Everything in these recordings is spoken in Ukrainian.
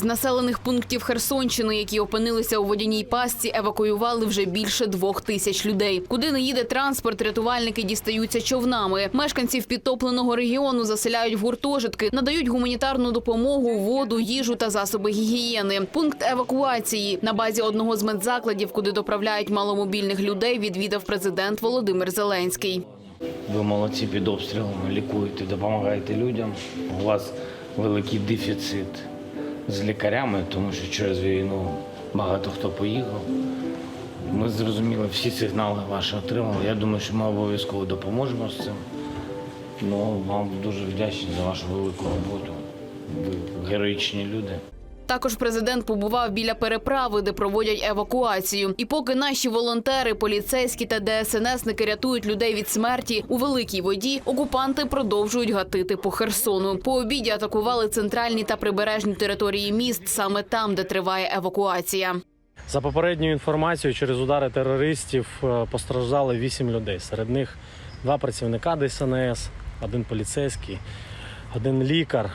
З населених пунктів Херсонщини, які опинилися у водяній пастці, евакуювали вже більше двох тисяч людей. Куди не їде транспорт, рятувальники дістаються човнами. Мешканців підтопленого регіону заселяють в гуртожитки, надають гуманітарну допомогу, воду, їжу та засоби гігієни. Пункт евакуації на базі одного з медзакладів, куди доправляють маломобільних людей, відвідав президент Володимир Зеленський. Ви молодці під обстрілами, лікуєте, допомагаєте людям. У вас великий дефіцит з лікарями, тому що через війну багато хто поїхав. Ми зрозуміли, всі сигнали ваші отримали. Я думаю, що ми обов'язково допоможемо з цим. Ну, вам дуже вдячні за вашу велику роботу. Ви героїчні люди. Також президент побував біля переправи, де проводять евакуацію. І поки наші волонтери, поліцейські та ДСНСники рятують людей від смерті у великій воді, окупанти продовжують гатити по Херсону. По обіді атакували центральні та прибережні території міст, саме там, де триває евакуація. За попередньою інформацією, через удари терористів е, постраждали 8 людей. Серед них два працівника ДСНС, один поліцейський, один лікар.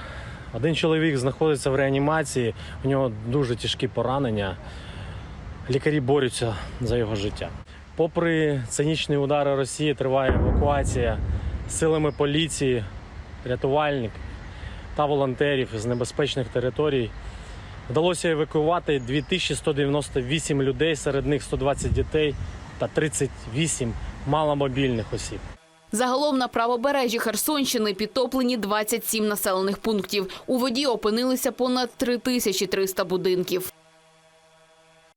Один чоловік знаходиться в реанімації, у нього дуже тяжкі поранення. Лікарі борються за його життя. Попри цинічні удари Росії, триває евакуація силами поліції, рятувальник та волонтерів з небезпечних територій. Вдалося евакуювати 2198 людей, серед них 120 дітей та 38 маломобільних осіб. Загалом на правобережжі Херсонщини підтоплені 27 населених пунктів. У воді опинилися понад 3300 будинків.